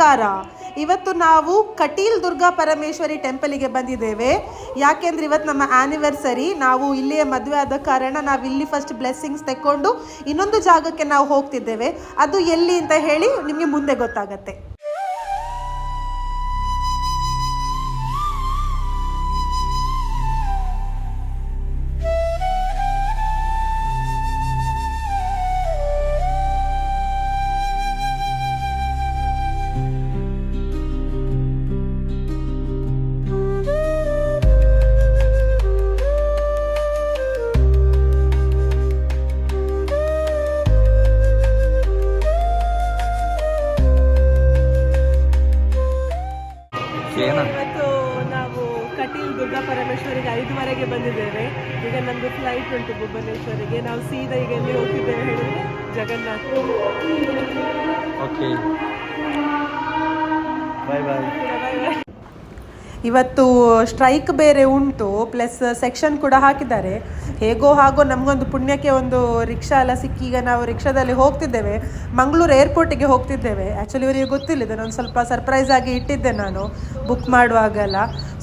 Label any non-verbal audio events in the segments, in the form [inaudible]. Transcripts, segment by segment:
ನಮಸ್ಕಾರ. ಇವತ್ತು ನಾವು ಕಟೀಲ್ ದುರ್ಗಾ ಪರಮೇಶ್ವರಿ ಟೆಂಪಲಿಗೆ ಬಂದಿದ್ದೇವೆ. ಯಾಕೆಂದ್ರೆ ಇವತ್ತು ನಮ್ಮ ಆನಿವರ್ಸರಿ ನಾವು ಇಲ್ಲಿಯೇ ಮದುವೆ ಆದ ಕಾರಣ ನಾವು ಇಲ್ಲಿ ಫಸ್ಟ್ ಬ್ಲೆಸ್ಸಿಂಗ್ಸ್ ತೆಕ್ಕೊಂಡು ಇನ್ನೊಂದು ಜಾಗಕ್ಕೆ ನಾವು ಹೋಗ್ತಿದ್ದೇವೆ. ಅದು ಎಲ್ಲಿ ಅಂತ ಹೇಳಿ ನಿಮಗೆ ಮುಂದೆ ಗೊತ್ತಾಗತ್ತೆ. ಬಂದಿದ್ದೇವೆ. ಈಗ ನಮ್ದು ಫ್ಲೈಟ್ ಉಂಟು ಭುವನೇಶ್ವರಿಗೆ. ನಾವು ಸೀದಾ ಈಗ ಎಲ್ಲಿ ಹೋಗ್ತಿದ್ದೇವೆ ಹೇಳಿದ್ರೆ ಜಗನ್ನಾಥ್. ಓಕೆ ಬಾಯ್ ಬಾಯ್ ಇವತ್ತು ಸ್ಟ್ರೈಕ್ ಬೇರೆ ಉಂಟು ಪ್ಲಸ್ ಸೆಕ್ಷನ್ ಕೂಡ ಹಾಕಿದ್ದಾರೆ. ಹೇಗೋ ಹಾಗೋ ನಮಗೊಂದು ಪುಣ್ಯಕ್ಕೆ ಒಂದು ರಿಕ್ಷಾ ಎಲ್ಲ ಸಿಕ್ಕಿ ಈಗ ನಾವು ರಿಕ್ಷಾದಲ್ಲಿ ಹೋಗ್ತಿದ್ದೇವೆ. ಮಂಗಳೂರು ಏರ್ಪೋರ್ಟಿಗೆ ಹೋಗ್ತಿದ್ದೇವೆ. ಆ್ಯಕ್ಚುಲಿ ಇವರಿಗೆ ಗೊತ್ತಿಲ್ಲ ನಾನು ಸ್ವಲ್ಪ ಸರ್ಪ್ರೈಸ್ ಆಗಿ ಇಟ್ಟಿದ್ದೆ ನಾನು ಬುಕ್ ಮಾಡುವಾಗೆಲ್ಲ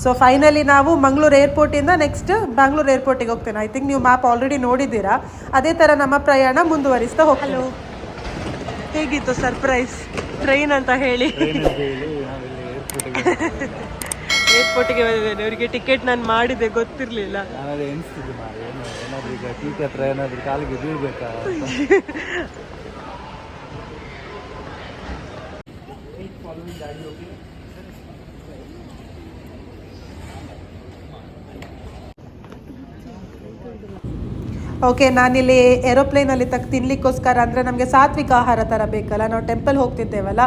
ಸೊ ಫೈನಲಿ ನಾವು ಮಂಗಳೂರು ಏರ್ಪೋರ್ಟಿಂದ ನೆಕ್ಸ್ಟ್ ಬ್ಯಾಂಗ್ಳೂರು ಏರ್ಪೋರ್ಟಿಗೆ ಹೋಗ್ತೇನೆ. ಐ ಥಿಂಕ್ ನೀವು ಮ್ಯಾಪ್ ಆಲ್ರೆಡಿ ನೋಡಿದ್ದೀರಾ. ಅದೇ ಥರ ನಮ್ಮ ಪ್ರಯಾಣ ಮುಂದುವರಿಸ್ತಾ ಹೋಗ್ತೀವಿ ಹೇಗಿತ್ತು ಸರ್ಪ್ರೈಸ್ ಟ್ರೈನ್ ಅಂತ ಹೇಳಿ. [laughs] ಏರ್ಪೋರ್ಟಿಗೆ ಬಂದಿದ್ದೇನೆ. ಅವರಿಗೆ ಟಿಕೆಟ್ ನಾನು ಮಾಡಿದೆ ಗೊತ್ತಿರಲಿಲ್ಲ. ಏನಾದ್ರು ಈಗ ಟೀಕೆ ಹತ್ರ ಏನಾದ್ರು ಕಾಲಿಗೆ ಬೀಳ್ಬೇಕಾ? [laughs] ಓಕೆ, ನಾನಿಲ್ಲಿ ಏರೋಪ್ಲೇನಲ್ಲಿ ತಕ್ಕ ತಿನ್ಲಿಕ್ಕೋಸ್ಕರ ಅಂದರೆ ನಮಗೆ ಸಾತ್ವಿಕ ಆಹಾರ ಥರ ಬೇಕಲ್ಲ, ನಾವು ಟೆಂಪಲ್ ಹೋಗ್ತಿದ್ದೇವಲ್ಲ.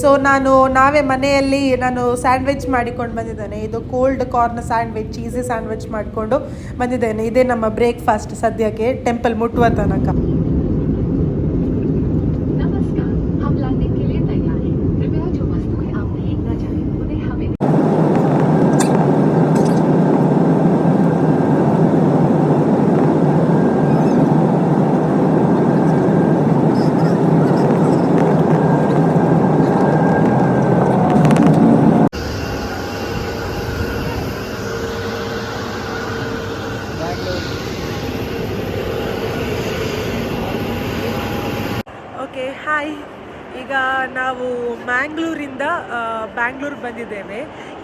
ಸೊ ನಾನು ನಾವೇ ಮನೆಯಲ್ಲಿ ನಾನು ಸ್ಯಾಂಡ್ವಿಚ್ ಮಾಡಿಕೊಂಡು ಬಂದಿದ್ದೇನೆ. ಇದು cold corn sandwich, cheesy sandwich ಮಾಡಿಕೊಂಡು ಬಂದಿದ್ದೇನೆ. ಇದೇ ನಮ್ಮ ಬ್ರೇಕ್ಫಾಸ್ಟ್ ಸದ್ಯಕ್ಕೆ, ಟೆಂಪಲ್ ಮುಟ್ಟುವ ತನಕ. Okay, hi. ಈಗ ನಾವು ಮ್ಯಾಂಗ್ಳೂರಿಂದ ಬ್ಯಾಂಗ್ಳೂರ್ಗೆ ಬಂದಿದ್ದೇವೆ.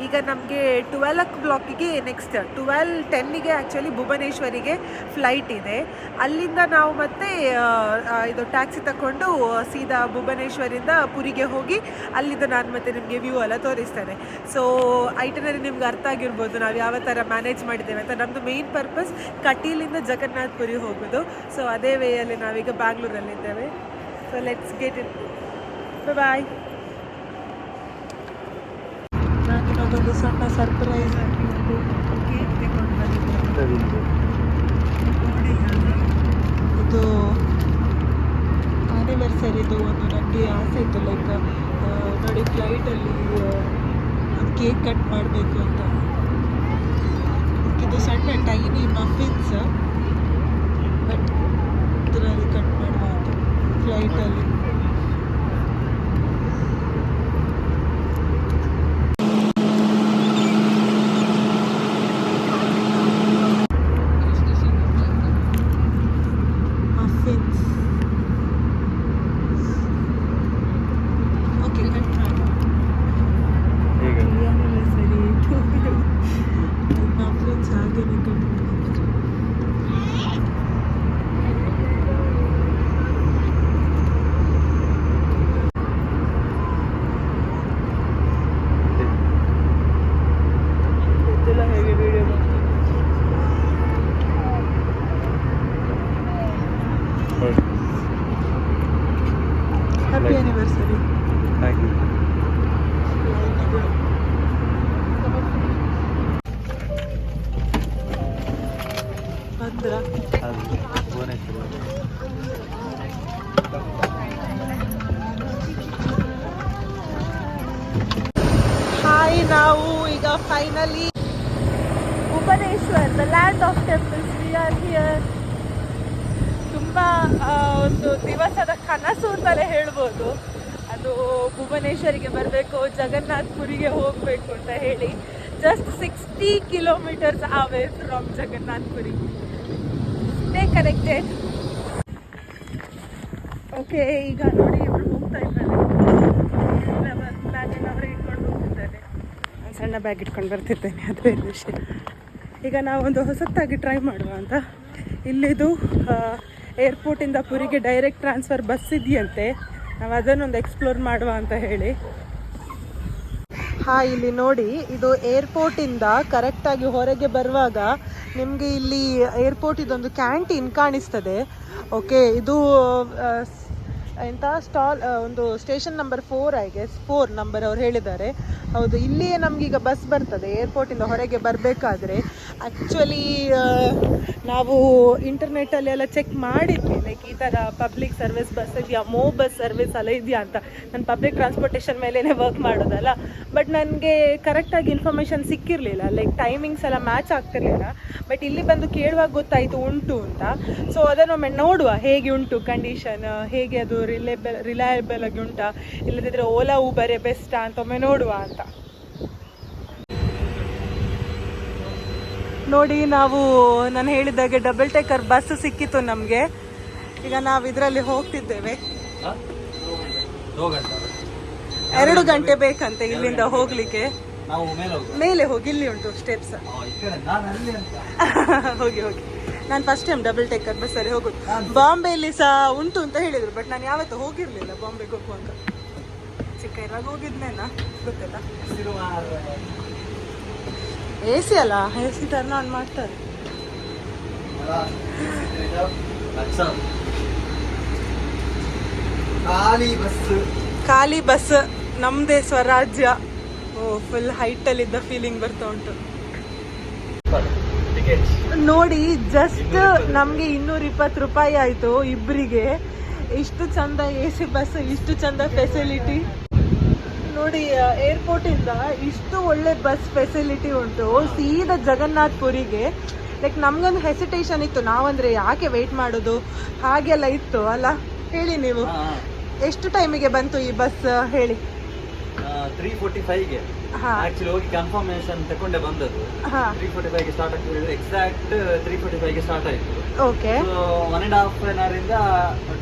ಈಗ ನಮಗೆ ಟ್ವೆಲ್ ಓ ಕ್ಲಾಕಿಗೆ ನೆಕ್ಸ್ಟ್, ಟ್ವೆಲ್ ಟೆನ್ನಿಗೆ ಆ್ಯಕ್ಚುಲಿ ಭುವನೇಶ್ವರಿಗೆ ಫ್ಲೈಟ್ ಇದೆ. ಅಲ್ಲಿಂದ ನಾವು ಮತ್ತೆ ಇದು ಟ್ಯಾಕ್ಸಿ ತಗೊಂಡು ಸೀದಾ ಭುವನೇಶ್ವರಿಂದ ಪುರಿಗೆ ಹೋಗಿ, ಅಲ್ಲಿಂದ ನಾನು ಮತ್ತೆ ನಿಮಗೆ ವ್ಯೂ ಎಲ್ಲ ತೋರಿಸ್ತೇನೆ. ಸೊ ಐಟನರಿ ನಿಮ್ಗೆ ಅರ್ಥ ಆಗಿರ್ಬೋದು, ನಾವು ಯಾವ ಥರ ಮ್ಯಾನೇಜ್ ಮಾಡಿದ್ದೇವೆ ಅಂತ. ನಮ್ಮದು ಮೇಯ್ನ್ ಪರ್ಪಸ್ ಕಟೀಲಿಂದ ಜಗನ್ನಾಥ್ ಪುರಿ ಹೋಗೋದು. ಸೊ ಅದೇ ವೇಯಲ್ಲಿ ನಾವೀಗ ಬ್ಯಾಂಗ್ಳೂರಲ್ಲಿದ್ದೇವೆ. So let's get it bye ನಾನು ಇನ್ನೊಂದೊಂದು ಸಣ್ಣ ಸರ್ಪ್ರೈಸ್ ಆಗಿ ಒಂದು ಕೇಕ್ ತಗೊಂಡು ಅಲ್ಲ? ಇದು ಆನಿವರ್ಸರಿದು ಒಂದು ನನಗೆ ಆಸೆ ಇತ್ತು ಲೈಕ್ ನೋಡಿ ಫ್ಲೈಟಲ್ಲಿ ಒಂದು ಕೇಕ್ ಕಟ್ ಮಾಡಬೇಕು ಅಂತ. ಇದು ಸಣ್ಣ ಟೈನಿ ಮಫಿನ್ಸ್ ಬಟ್ ಇದರಲ್ಲಿ ಕಟ್ ಮಾಡುವ ಅಂತ ಫ್ಲೈಟಲ್ಲಿ ಮಫಿನ್ಸ್ ಓಕೆ ಕಟ್ ಮಾಡಿ ಈಗ ಆಮೇಲೆ ಸರಿ ಮಫಿನ್ಸ್ ಹಾಗೇನೆ ಕಟ್ ಮಾಡಿ ಗೊತ್ತಿಲ್ಲ ಹೇಗೆ video happy anniversary thank you ಬಂದ್ರ ಅದು ಭುವನೇಶ್ವರಿ ಹಾಯ್ ನಾವು ಈಗ finally Bhubaneswar the land of temples we are here ತುಂಬ ಆ, ಒಂದು ದಿವಸದ ಕನಸು ಅಂತಲೇ ಹೇಳ್ಬೋದು. ಅದು ಒಂದು ಭುವನೇಶ್ವರಿಗೆ ಬರಬೇಕು ಜಗನ್ನಾಥ್ ಪುರಿಗೆ ಹೋಗಬೇಕು ಅಂತ ಹೇಳಿ just sixty kilometres away from Jagannath Puri stay connected okay ಈಗ ನೋಡಿ ಇವರು ಹೋಗ್ತಾ ಇದ್ದಾರೆ ಬ್ಯಾಗಲ್ಲಿ ಅವರೇ ಇಟ್ಕೊಂಡು ಹೋಗ್ತಿದ್ದಾರೆ ನಾನ್ ಸಣ್ಣ ಬ್ಯಾಗ್ ಇಟ್ಕೊಂಡು ಬರ್ತಿದ್ದೇನೆ, ಅದು ಬೇರೆ ವಿಷಯ. ಈಗ ನಾವೊಂದು ಹೊಸತ್ತಾಗಿ ಟ್ರೈ ಮಾಡುವ ಅಂತ. ಇಲ್ಲಿದು ಏರ್ಪೋರ್ಟಿಂದ ಪುರಿಗೆ ಡೈರೆಕ್ಟ್ ಟ್ರಾನ್ಸ್ಫರ್ ಬಸ್ ಇದೆಯಂತೆ. ನಾವು ಅದನ್ನೊಂದು ಎಕ್ಸ್ಪ್ಲೋರ್ ಮಾಡುವ ಅಂತ ಹೇಳಿ. ಹಾ, ಇಲ್ಲಿ ನೋಡಿ, ಇದು ಏರ್ಪೋರ್ಟಿಂದ ಕರೆಕ್ಟಾಗಿ ಹೊರಗೆ ಬರುವಾಗ ನಿಮಗೆ ಇಲ್ಲಿ ಏರ್ಪೋರ್ಟ್ ಇದೊಂದು ಕ್ಯಾಂಟೀನ್ ಕಾಣಿಸ್ತದೆ. ಓಕೆ ಇದು ಎಂತ ಸ್ಟಾಲ್ ಒಂದು station number four I guess four number ಅವ್ರು ಹೇಳಿದ್ದಾರೆ. ಹೌದು, ಇಲ್ಲಿಯೇ ನಮಗೀಗ ಬಸ್ ಬರ್ತದೆ ಏರ್ಪೋರ್ಟಿಂದ ಹೊರಗೆ ಬರಬೇಕಾದ್ರೆ. ಆ್ಯಕ್ಚುಲಿ ನಾವು ಇಂಟರ್ನೆಟ್ಟಲ್ಲಿ ಎಲ್ಲ ಚೆಕ್ ಮಾಡಿದ್ವಿ ಲೈಕ್ ಈ ಥರ ಪಬ್ಲಿಕ್ ಸರ್ವಿಸ್ ಬಸ್ ಇದೆಯಾ, ಮೋ ಬಸ್ ಸರ್ವಿಸ್ ಎಲ್ಲ ಇದೆಯಾ ಅಂತ. ನಾನು ಪಬ್ಲಿಕ್ ಟ್ರಾನ್ಸ್ಪೋರ್ಟೇಷನ್ ಮೇಲೇ ವರ್ಕ್ ಮಾಡೋದಲ್ಲ. ಬಟ್ ನನಗೆ ಕರೆಕ್ಟಾಗಿ ಇನ್ಫಾರ್ಮೇಷನ್ ಸಿಕ್ಕಿರಲಿಲ್ಲ ಲೈಕ್ ಟೈಮಿಂಗ್ಸ್ ಎಲ್ಲ ಮ್ಯಾಚ್ ಆಗ್ತಿರ್ಲಿಲ್ಲ. ಬಟ್ ಇಲ್ಲಿ ಬಂದು ಕೇಳುವಾಗ ಗೊತ್ತಾಯಿತು ಉಂಟು ಅಂತ. ಸೊ ಅದನ್ನೊಮ್ಮೆ ನೋಡುವ, ಹೇಗೆ ಉಂಟು ಕಂಡೀಷನ್ ಹೇಗೆ ಅದು ರಿಲೇಬಲ್ ರಿಲಯಬಲ್ ಆಗಿ ಉಂಟಾ? ಇಲ್ಲದಿದ್ದರೆ ಓಲಾ ಊಬರೇ ಬೆಸ್ಟಾ ಅಂತ ಒಮ್ಮೆ ನೋಡುವ ಅಂತ. ನೋಡಿ ನಾವು ನಾನು ಹೇಳಿದಾಗೆ ಡಬಲ್ ಟೇಕರ್ ಬಸ್ ಸಿಕ್ಕಿತ್ತು ನಮಗೆ. ಈಗ ನಾವು ಇದರಲ್ಲಿ ಹೋಗ್ತಿದ್ದೇವೆ. ಎರಡು ಗಂಟೆ ಬೇಕಂತೆ ಇಲ್ಲಿಂದ ಹೋಗ್ಲಿಕ್ಕೆ. ನಾವು ಮೇಲೆ ಹೋಗಿ ಇಲ್ಲಿ ಉಂಟು ಸ್ಟೆಪ್ಸ್ ಈ ಕಡೆ ನಾನು ಅಲ್ಲಿ ಅಂತ. [laughs] ಹೋಗಿ ಹೋಗಿ. ನಾನು ಫಸ್ಟ್ ಟೈಮ್ ಡಬಲ್ ಟೇಕರ್ ಬಸ್ಸಲ್ಲಿ ಹೋಗೋದು. ಬಾಂಬೆಯಲ್ಲಿ ಸಹ ಉಂಟು ಅಂತ ಹೇಳಿದ್ರು ಬಟ್ ನಾನು ಯಾವತ್ತೂ ಹೋಗಿರಲಿಲ್ಲ ಬಾಂಬೆಗೆ ಹೋಗುವಾಗ ಚಿಕ್ಕ ಇರುವಾಗ ಹೋಗಿದ್ನೇನಾ? ಗೊತ್ತಿಲ್ಲ ಮಾರ್ರೆ. ಎ ಸಿ ಅಲ್ಲ? ಎ ಸಿ ಟರ್ನ್ ಆನ್ ಮಾಡ್ತಾರೆ. ಖಾಲಿ ಬಸ್. ಖಾಲಿ ಬಸ್ ನಮ್ಮದೇ ಸ್ವರಾಜ್ಯ. ಓ ಫುಲ್ ಹೈಟಲ್ಲಿದ್ದ ಫೀಲಿಂಗ್ ಬರ್ತಾ ಉಂಟು. ನೋಡಿ ಜಸ್ಟ್ ನಮಗೆ ಇನ್ನೂರ ಇಪ್ಪತ್ತು ರೂಪಾಯಿ ಆಯಿತು ಇಬ್ಬರಿಗೆ ಇಷ್ಟು ಚಂದ ಎ ಸಿ ಬಸ್ ಇಷ್ಟು ಚಂದ ಫೆಸಿಲಿಟಿ ನೋಡಿ ಏರ್ಪೋರ್ಟ್ ಇಂದ ಇಷ್ಟು ಒಳ್ಳೆ ಬಸ್ ಫೆಸಿಲಿಟಿ ಉಂಟು. ಸೀದಾ ಜಗನ್ನಾಥ್ ಪುರಿಗೆ ಲೈಕ್ ನಮ್ಗೊಂದು ಹೆಸಿಟೇಷನ್ ಇತ್ತು. ನಾವಂದ್ರೆ ಯಾಕೆ ವೆಯ್ಟ್ ಮಾಡೋದು? ಹಾಗೆಲ್ಲ ಇತ್ತು ಅಲ್ಲ? ಹೇಳಿ ನೀವು. ಎಷ್ಟು ಟೈಮಿಗೆ ಬಂತು ಈ ಬಸ್ ಹೇಳಿ. ತ್ರೀ ಫೋರ್ಟಿ ಫೈವ್ಗೆ ಹಾ. ಆಕ್ಚುಲಿ ಹೋಗಿ ಕನ್ಫರ್ಮೇಶನ್ ತಕೊಂಡೆ ಬಂದದ್ದು. ತ್ರೀ ಫೋರ್ಟಿ ಫೈವ್ಗೆ ಸ್ಟಾರ್ಟ್ ಆಗ್ತದೆ ಎಕ್ಸಾಕ್ಟ್ ತ್ರೀ ಫೋರ್ಟಿ ಫೈವ್ಗೆ ಸ್ಟಾರ್ಟ್ ಆಯ್ತು. Okay so one and half an hour ಇಂದ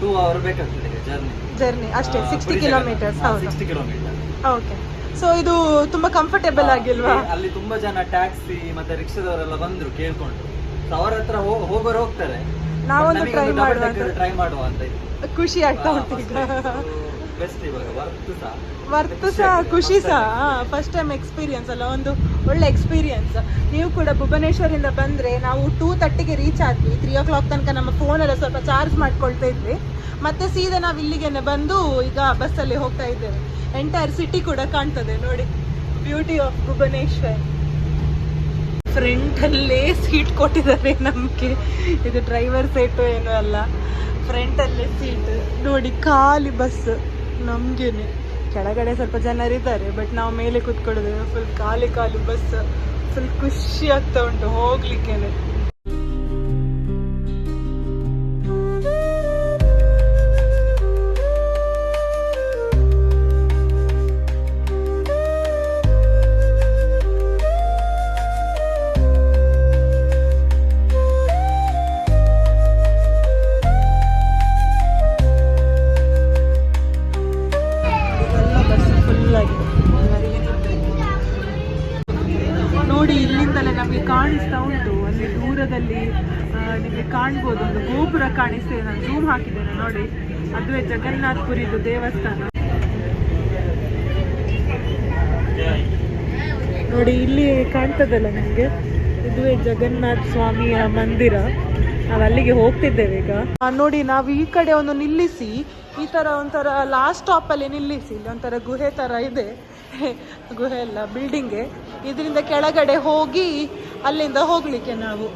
ಟೂ ಅವರ್ ಬೇಕಾಗ್ತದೆ ಜರ್ನಿ ಜರ್ನಿ ಅಷ್ಟೇ sixty kilometre sixty kilometre okay so ಇದು ತುಂಬಾ ಕಂಫರ್ಟೇಬಲ್ ಆಗಿಲ್ವಾ? ಅಲ್ಲಿ ತುಂಬಾ ಜನ ಟ್ಯಾಕ್ಸಿ ಮತ್ತೆ ರಿಕ್ಷಾದವರೆಲ್ಲ ಬಂದ್ರು ಕೇಳ್ಕೊಂಡು. ಅವರ ಹತ್ರ ಹೋಗೋರು ಹೋಗ್ತಾರೆ. ನಾವೊಂದು ಟ್ರೈ ಮಾಡುವ. ಟ್ರೈ ಮಾಡುವ ಅಂತ ಖುಷಿ ಆಗ್ತಾ ಉಂಟು ವರ್ತ್ ಸಹ ಖುಷಿ ಸಹ ಫಸ್ಟ್ ಟೈಮ್ ಎಕ್ಸ್ಪೀರಿಯನ್ಸ್ ಅಲ್ಲ ಒಂದು ಒಳ್ಳೆ ಎಕ್ಸ್ಪೀರಿಯನ್ಸ್ ನೀವು ಕೂಡ ಭುವನೇಶ್ವರಿಂದ ಬಂದ್ರೆ ನಾವು ಟೂ ತರ್ಟಿಗೆ ರೀಚ್ ಆದ್ವಿ. ತ್ರೀ ಓ ಕ್ಲಾಕ್ ತನಕ ನಮ್ಮ ಫೋನೆಲ್ಲ ಸ್ವಲ್ಪ ಚಾರ್ಜ್ ಮಾಡ್ಕೊಳ್ತಾ ಇದ್ವಿ. ಮತ್ತೆ ಸೀದಾ ನಾವು ಇಲ್ಲಿಗೆನೆ ಬಂದು ಈಗ ಬಸ್ಸಲ್ಲಿ ಹೋಗ್ತಾ ಇದ್ದೇವೆ. ಎಂಟೈರ್ ಸಿಟಿ ಕೂಡ ಕಾಣ್ತದೆ ನೋಡಿ. Beauty of Bhubaneswar. ಫ್ರಂಟಲ್ಲೇ ಸೀಟ್ ಕೊಟ್ಟಿದ್ದಾರೆ ನಮಗೆ. ಇದು ಡ್ರೈವರ್ ಸೀಟು ಏನೂ ಅಲ್ಲ. ಫ್ರಂಟಲ್ಲೇ ಸೀಟ್ ನೋಡಿ ಖಾಲಿ ಬಸ್ ನಮಗೇನೆ. ಕೆಳಗಡೆ ಸ್ವಲ್ಪ ಜನರಿದ್ದಾರೆ ಬಟ್ ನಾವು ಮೇಲೆ ಕೂತ್ಕೊಳ್ಳೋದು ಫುಲ್ ಖಾಲಿ ಖಾಲಿ ಬಸ್ ಫುಲ್ ಖುಷಿ ಆಗ್ತಾ ಉಂಟು ಹೋಗ್ಲಿಕ್ಕೇನೆ. ನಮಗೆ ಕಾಣಿಸ್ತಾ ಉಂಟು. ಅಲ್ಲಿ ದೂರದಲ್ಲಿ ನಿಮಗೆ ಕಾಣ್ಬೋದು. ಒಂದು ಗೋಪುರ ಕಾಣಿಸ್ತೇವೆ ನಾನು ಜೂಮ್ ಹಾಕಿದ್ದೇನೆ ನೋಡಿ. ಅದುವೇ ಜಗನ್ನಾಥ್ಪುರಿದು ದೇವಸ್ಥಾನ. ನೋಡಿ, ಇಲ್ಲಿ ಕಾಣ್ತದಲ್ಲ ನಿಮಗೆ? ಇದುವೇ ಜಗನ್ನಾಥ ಸ್ವಾಮಿಯ ಮಂದಿರ. ನಾವು ಅಲ್ಲಿಗೆ ಹೋಗ್ತಿದ್ದೇವೆ ಈಗ. ನೋಡಿ ನಾವು ಈ ಕಡೆ ಒಂದು ನಿಲ್ಲಿಸಿ ಈ ತರ ಒಂಥರ ಲಾಸ್ಟ್ ಸ್ಟಾಪ್ ಅಲ್ಲಿ ನಿಲ್ಲಿಸಿ ಇಲ್ಲಿ ಒಂಥರ ಗುಹೆ ತರ ಇದೆ. [laughs] ಗುಹೆ ಅಲ್ಲ ಬಿಲ್ಡಿಂಗ್ಗೆ ಇದರಿಂದ ಕೆಳಗಡೆ ಹೋಗಿ ಅಲ್ಲಿಂದ ಹೋಗ್ಲಿಕ್ಕೆ ನಾವು.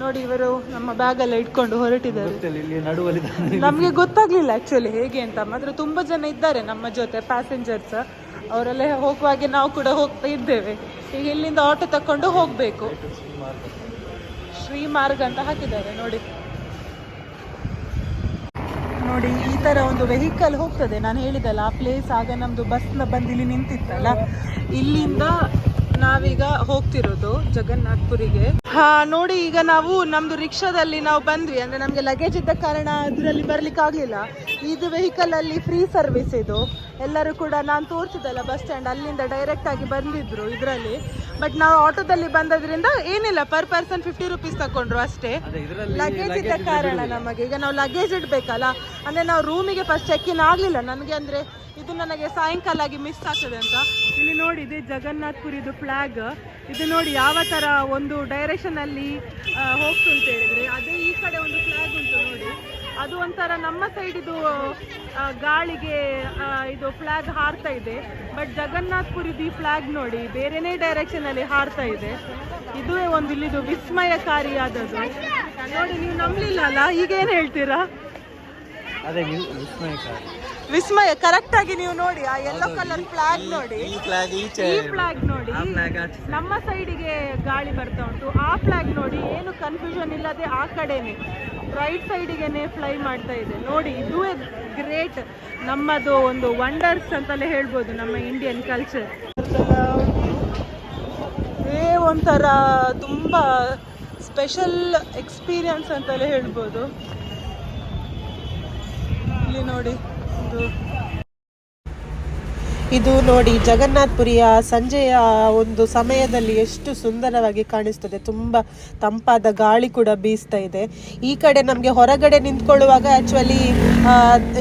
ನೋಡಿ ಇವರು ನಮ್ಮ ಬ್ಯಾಗ್ ಎಲ್ಲ ಇಟ್ಕೊಂಡು ಹೊರಟಿದ್ದಾರೆ. ನಮ್ಗೆ ಇಲ್ಲಿ ನಡುವಲ್ಲಿ ನಮಗೆ ಗೊತ್ತಾಗ್ಲಿಲ್ಲ ಆಕ್ಚುಲಿ ಹೇಗೆ ಅಂತ. ಮಾತ್ರ ತುಂಬಾ ಜನ ಇದ್ದಾರೆ ನಮ್ಮ ಜೊತೆ ಪ್ಯಾಸೆಂಜರ್ಸ್ ಅವರೆಲ್ಲ ಹೋಗುವಾಗೆ ನಾವು ಕೂಡ ಹೋಗ್ತಾ ಇದ್ದೇವೆ. ಈಗ ಇಲ್ಲಿಂದ ಆಟೋ ತಕೊಂಡು ಹೋಗ್ಬೇಕು. ಶ್ರೀ ಮಾರ್ಗ ಅಂತ ಹಾಕಿದ್ದಾರೆ, ನೋಡಿ. ನೋಡಿ, ಈ ತರ ಒಂದು ವೆಹಿಕಲ್ ಹೋಗ್ತದೆ. ನಾನು ಹೇಳಿದಲ್ಲ ಆ ಪ್ಲೇಸ್ ಆಗ ನಮ್ದು ಬಸ್ ಬಂದು ಇಲ್ಲಿ ನಿಂತಿತ್ತಲ್ಲ. ಇಲ್ಲಿಂದ ನಾವೀಗ ಹೋಗ್ತಿರೋದು ಜಗನ್ನಾಥ್ಪುರಿಗೆ. ಹಾ ನೋಡಿ ಈಗ ನಾವು ನಮ್ದು ರಿಕ್ಷಾದಲ್ಲಿ ನಾವು ಬಂದ್ವಿ. ಅಂದ್ರೆ ನಮ್ಗೆ ಲಗೇಜ್ ಇದ್ದ ಕಾರಣ ಅದರಲ್ಲಿ ಬರ್ಲಿಕ್ಕೆ ಆಗ್ಲಿಲ್ಲ. ಇದು ವೆಹಿಕಲ್ ಅಲ್ಲಿ ಫ್ರೀ ಸರ್ವಿಸ್ ಇದು. ಎಲ್ಲರೂ ಕೂಡ ನಾನು ತೋರಿಸಿದಲ್ಲ ಬಸ್ ಸ್ಟ್ಯಾಂಡ್ ಅಲ್ಲಿಂದ ಡೈರೆಕ್ಟ್ ಆಗಿ ಬಂದಿದ್ರು ಇದರಲ್ಲಿ. ಬಟ್ ನಾವು ಆಟೋದಲ್ಲಿ ಬಂದದ್ರಿಂದ ಏನಿಲ್ಲ ಪರ್ ಪರ್ಸನ್ ಫಿಫ್ಟಿ ರುಪೀಸ್ ತಕೊಂಡ್ರು ಅಷ್ಟೇ. ಲಗೇಜ್ ಇದ್ದ ಕಾರಣ ನಮಗೆ. ಈಗ ನಾವು ಲಗೇಜ್ ಇಡ್ಬೇಕಲ್ಲ. ಅಂದ್ರೆ ನಾವು ರೂಮಿಗೆ ಫಸ್ಟ್ ಚೆಕ್ ಇನ್ ಆಗ್ಲಿಲ್ಲ. ನನಗೆ ಅಂದ್ರೆ ಇದು ನನಗೆ ಸಾಯಂಕಾಲ ಆಗಿ ಮಿಸ್ ಆಗ್ತದೆ ಅಂತ. ಇಲ್ಲಿ ನೋಡಿ ಇದೆ ಜಗನ್ನಾಥ್ಪುರಿದು ಫ್ಲಾಗ್. ಇದು ನೋಡಿ ಯಾವ ತರ ಒಂದು ಡೈರೆಕ್ಷನ್ ಅಲ್ಲಿ ಹೋಗ್ತು ಅಂತ ಹೇಳಿದ್ರೆ, ಅದೇ ಈ ಕಡೆ ಒಂದು ಫ್ಲಾಗ್ ಉಂಟು ನೋಡಿ. ಅದು ಒಂಥರ ನಮ್ಮ ಸೈಡ್ ಇದು ಗಾಳಿಗೆ ಇದು ಫ್ಲಾಗ್ ಹಾರ್ತಾ ಇದೆ. ಬಟ್ ಜಗನ್ನಾಥ್ಪುರಿದು ಈ ಫ್ಲಾಗ್ ನೋಡಿ, ಬೇರೆನೇ ಡೈರೆಕ್ಷನ್ ಅಲ್ಲಿ ಹಾರ್ತಾ ಇದೆ. ಇದುವೇ ಒಂದು ಇಲ್ಲಿದು ವಿಸ್ಮಯಕಾರಿಯಾದದ್ದು. ನೋಡಿ, ನೀವು ನಂಬಲಿಲ್ಲ ಅಲ್ಲ? ಈಗ ಏನ್ ಹೇಳ್ತೀರಾ? ಅದೇ ವಿಸ್ಮಯಕಾರಿ. ವಿಸ್ಮಯ ಕರೆಕ್ಟ್ ಆಗಿ ನೀವು ನೋಡಿ ಆ ಎಲ್ಲೋ ಕಲರ್ ಫ್ಲಾಗ್ ನೋಡಿ. ಈ ಫ್ಲಾಗ್ ನೋಡಿ ನಮ್ಮ ಸೈಡಿಗೆ ಗಾಳಿ ಬರ್ತಾ ಉಂಟು. ಆ ಫ್ಲಾಗ್ ನೋಡಿ ಏನು ಕನ್ಫ್ಯೂಷನ್ ಇಲ್ಲದೆ ಆ ಕಡೆನೆ ರೈಟ್ ಸೈಡಿಗೆನೆ ಫ್ಲೈ ಮಾಡ್ತಾ ಇದೆ. ನೋಡಿ ಇದು ಗ್ರೇಟ್ ನಮ್ಮದು ಒಂದು ವಂಡರ್ಸ್ ಅಂತಲೇ ಹೇಳ್ಬೋದು ನಮ್ಮ ಇಂಡಿಯನ್ ಕಲ್ಚರ್ ಏ ಒಂಥರ ತುಂಬ ಸ್ಪೆಷಲ್ ಎಕ್ಸ್ಪೀರಿಯನ್ಸ್ ಅಂತಲೇ ಹೇಳ್ಬೋದು. ಇಲ್ಲಿ ನೋಡಿ. ಇದು ಇದು ನೋಡಿ ಜಗನ್ನಾಥ್ಪುರಿಯ ಸಂಜೆಯ ಒಂದು ಸಮಯದಲ್ಲಿ ಎಷ್ಟು ಸುಂದರವಾಗಿ ಕಾಣಿಸ್ತದೆ. ತುಂಬ ತಂಪಾದ ಗಾಳಿ ಕೂಡ ಬೀಸ್ತಾ ಇದೆ. ಈ ಕಡೆ ನಮಗೆ ಹೊರಗಡೆ ನಿಂತ್ಕೊಳ್ಳುವಾಗ ಆ್ಯಕ್ಚುಲಿ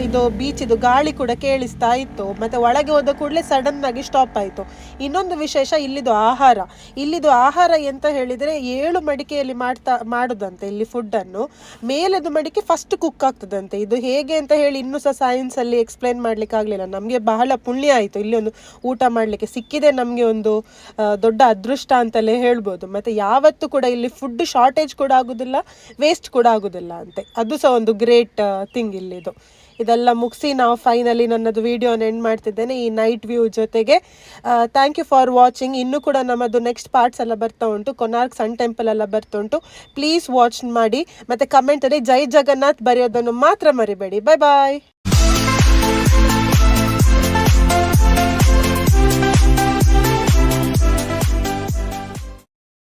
ಇದು ಬೀಚಿದು ಗಾಳಿ ಕೂಡ ಕೇಳಿಸ್ತಾ ಇತ್ತು. ಮತ್ತು ಒಳಗೆ ಹೋದ ಕೂಡಲೇ ಸಡನ್ ಆಗಿ ಸ್ಟಾಪ್ ಆಯಿತು. ಇನ್ನೊಂದು ವಿಶೇಷ ಇಲ್ಲಿದು ಆಹಾರ. ಇಲ್ಲಿದು ಆಹಾರ ಎಂತ ಹೇಳಿದರೆ ಏಳು ಮಡಿಕೆಯಲ್ಲಿ ಮಾಡ್ತಾ, ಮಾಡೋದಂತೆ ಇಲ್ಲಿ ಫುಡ್ಡನ್ನು ಮೇಲೆದು ಮಡಿಕೆ ಫಸ್ಟ್ ಕುಕ್ ಆಗ್ತದಂತೆ. ಇದು ಹೇಗೆ ಅಂತ ಹೇಳಿ ಇನ್ನೂ ಸಹ ಸೈನ್ಸಲ್ಲಿ ಎಕ್ಸ್ಪ್ಲೈನ್ ಮಾಡ್ಲಿಕ್ಕೆ ಆಗಲಿಲ್ಲ ನಮಗೆ ಬಹಳ ಪುಣ್ಯ ಆಯಿತು. ಇಲ್ಲಿ ಒಂದು ಊಟ ಮಾಡಲಿಕ್ಕೆ ಸಿಕ್ಕಿದೆ ನಮಗೆ ಒಂದು ದೊಡ್ಡ ಅದೃಷ್ಟ ಅಂತಲೇ ಹೇಳ್ಬೋದು. ಮತ್ತು ಯಾವತ್ತೂ ಕೂಡ ಇಲ್ಲಿ ಫುಡ್ ಶಾರ್ಟೇಜ್ ಕೂಡ ಆಗೋದಿಲ್ಲ ವೇಸ್ಟ್ ಕೂಡ ಆಗೋದಿಲ್ಲ ಅಂತೆ. ಅದು ಸಹ ಒಂದು ಗ್ರೇಟ್ ಥಿಂಗ್ ಇಲ್ಲಿದು. ಇದೆಲ್ಲ ಮುಗಿಸಿ ನಾವು ಫೈನಲಿ ನನ್ನದು ವಿಡಿಯೋನ ಎಂಡ್ ಮಾಡ್ತಿದ್ದೇನೆ ಈ ನೈಟ್ ವ್ಯೂ ಜೊತೆಗೆ. ಥ್ಯಾಂಕ್ ಯು ಫಾರ್ ವಾಚಿಂಗ್ ಇನ್ನೂ ಕೂಡ ನಮ್ಮದು ನೆಕ್ಸ್ಟ್ ಪಾರ್ಟ್ಸ್ ಎಲ್ಲ ಬರ್ತಾ ಉಂಟು. ಕೊನಾರ್ಕ್ ಸನ್ ಟೆಂಪಲ್ ಎಲ್ಲ ಬರ್ತಾ ಉಂಟು. ಪ್ಲೀಸ್ ವಾಚ್ ಮಾಡಿ. ಮತ್ತು ಕಮೆಂಟಲ್ಲಿ ಜೈ ಜಗನ್ನಾಥ್ ಬರೆಯೋದನ್ನು ಮಾತ್ರ ಮರಿಬೇಡಿ. ಬಾಯ್ ಬಾಯ್